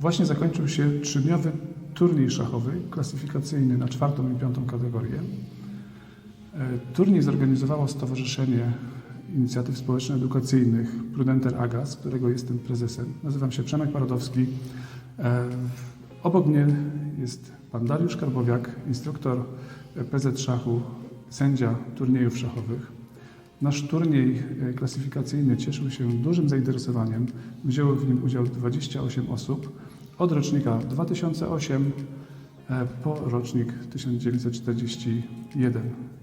Właśnie zakończył się trzydniowy turniej szachowy klasyfikacyjny na czwartą i piątą kategorię. E, Turniej zorganizowało Stowarzyszenie Inicjatyw Społeczno-Edukacyjnych Prudenter Agas, którego jestem prezesem. Nazywam się Przemek Parodowski. E, Obok mnie jest pan Dariusz Karbowiak, instruktor PZ Szachu, sędzia turniejów szachowych. Nasz turniej e, klasyfikacyjny cieszył się dużym zainteresowaniem. Wzięło w nim udział 28 osób od rocznika 2008 e, po rocznik 1941.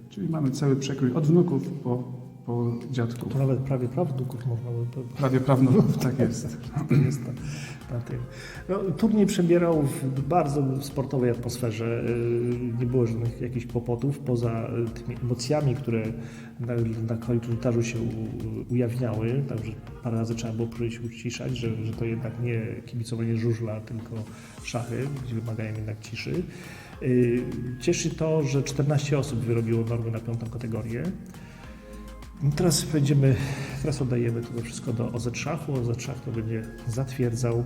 Czyli mamy cały przekrój od wnuków po, po dziadków. To nawet prawie prawnuków można by. Prawie prawnuków, tak jest. To jest na, na tym. No, turniej przebierał w bardzo sportowej atmosferze. Yy, Nie było żadnych jakichś kłopotów, poza y, tymi emocjami, które na, na korytarzu się u- ujawniały. Także parę razy trzeba było uciszać, że, że to jednak nie kibicowanie żużla, tylko szachy, gdzie wymagają jednak ciszy. Yy, Cieszy to, że 14 osób wyrobiło normy na piątą kategorię. Teraz będziemy, teraz oddajemy to wszystko do OZ Szachu, OZ Szach to będzie zatwierdzał.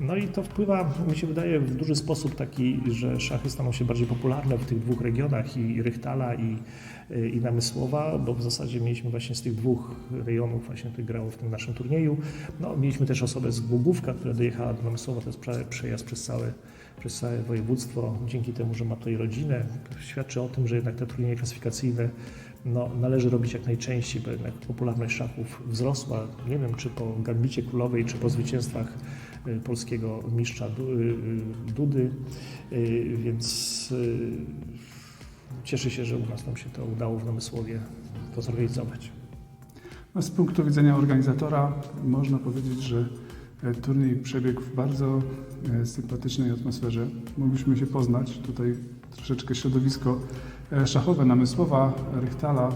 No i to wpływa, mi się wydaje, w duży sposób taki, że szachy staną się bardziej popularne w tych dwóch regionach, i Rychtala, i, i Namysłowa, bo w zasadzie mieliśmy właśnie z tych dwóch rejonów właśnie, które grało w tym naszym turnieju. No, mieliśmy też osobę z Głogówka, która dojechała do Namysłowa, to jest prze- przejazd przez całe, przez całe województwo. Dzięki temu, że ma tutaj rodzinę, świadczy o tym, że jednak te turnieje klasyfikacyjne no, należy robić jak najczęściej, bo jednak popularność szachów wzrosła. Nie wiem, czy po Gambicie Królowej, czy po zwycięstwach y, polskiego mistrza y, y, Dudy, więc cieszę się, że u nas nam się to udało w Namysłowie to zorganizować. No, z punktu widzenia organizatora można powiedzieć, że e, turniej przebiegł w bardzo e, sympatycznej atmosferze. Mogliśmy się poznać. Tutaj troszeczkę środowisko e, szachowe Namysłowa, Rychtala.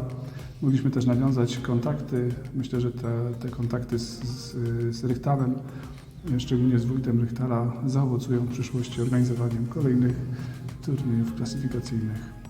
Mogliśmy też nawiązać kontakty. Myślę, że te, te kontakty z, z, z Rychtalem, e, szczególnie z wójtem Rychtala, zaowocują w przyszłości organizowaniem kolejnych turniejów klasyfikacyjnych.